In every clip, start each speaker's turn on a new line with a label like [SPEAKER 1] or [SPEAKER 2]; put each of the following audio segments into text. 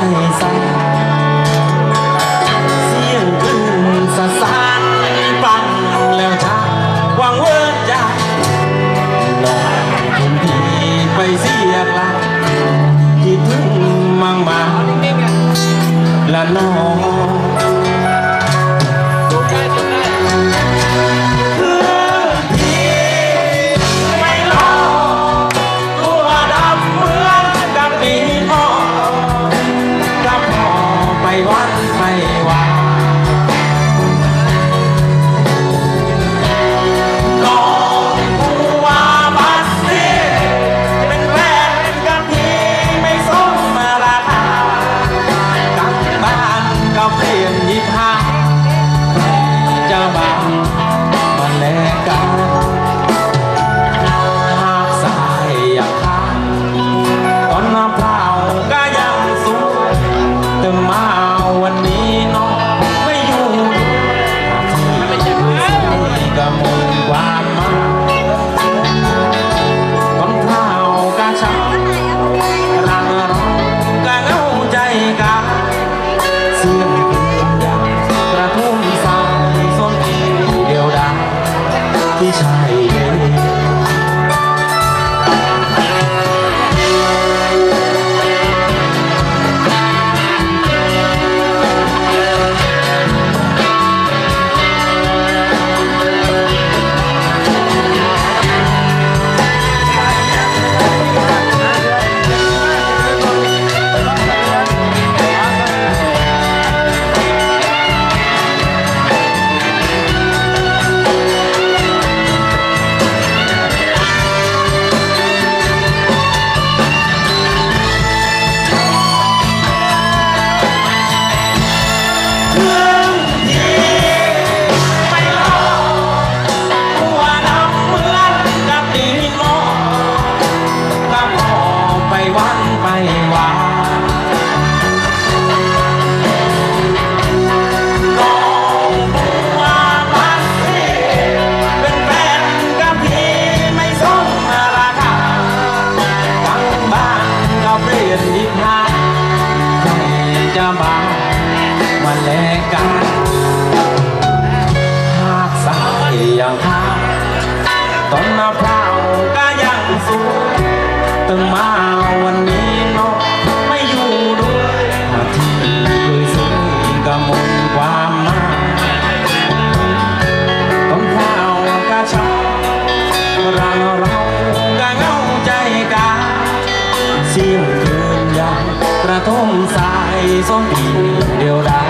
[SPEAKER 1] 还在。非常างหาต้นมะพร้าวก็ยังสูงตึงมาวันนี้นกไม่อยู่ด้วยที่เคยสูงก็หมดความมาต้นข้าวก็ช้ำรังเราก็เงาใจกาเสียงคืนยังกระทุ่มสายส้นตีเดียวดาย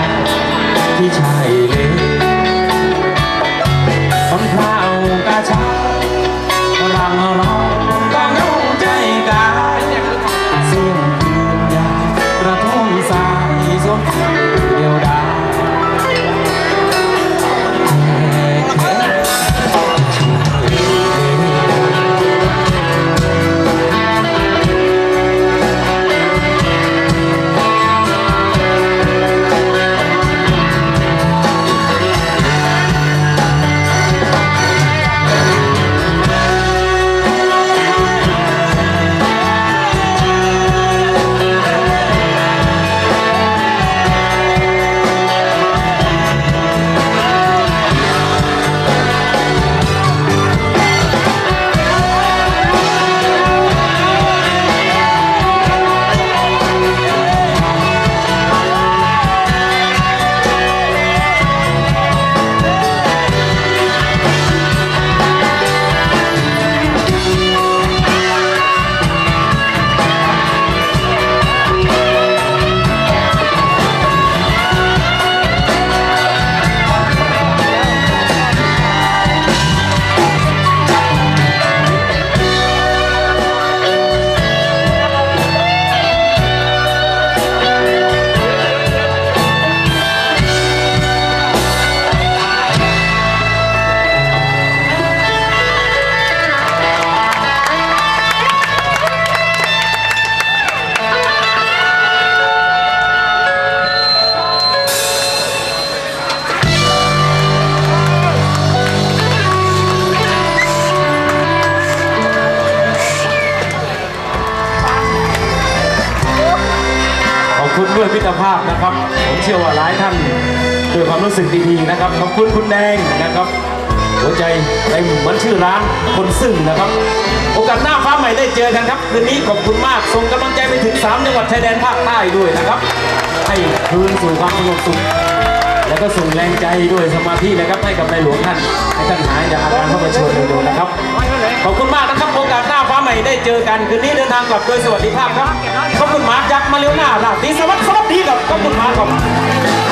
[SPEAKER 2] มิตรภาพนะครับ ผมเชื่อว่าหลายท่านด้วยความรู้สึกดีๆนะครับขอบคุณคุณแดงนะครับ หัวใจเต็มเหมือนชื่อร้านคนซึ่งนะครับ โอกาสหน้าฟ้าใหม่ได้เจอกันครับคืนนี้ขอบคุณมากส่งกำลังใจไปถึง 3 จังหวัดชายแดนภาคใต้ด้วยนะครับ ให้คืนสู่ความสงบสุขแล้วก็ส่งแรงใจด้วยสมาธินะครับให้กับในหลวงท่านให้ท่านหายจากอาการพระประชวรเร็วๆนะครับขอบคุณมากนะครับโอกาสหน้า ใหม่ได้เจอกันคืนนี้เดินทางกลับโดยสวัสดิภาพครับขอบคุณมากจากมาเลี้ยวหน้าลาตีสวัสดีสวัสดีครับขอบคุณมากครับ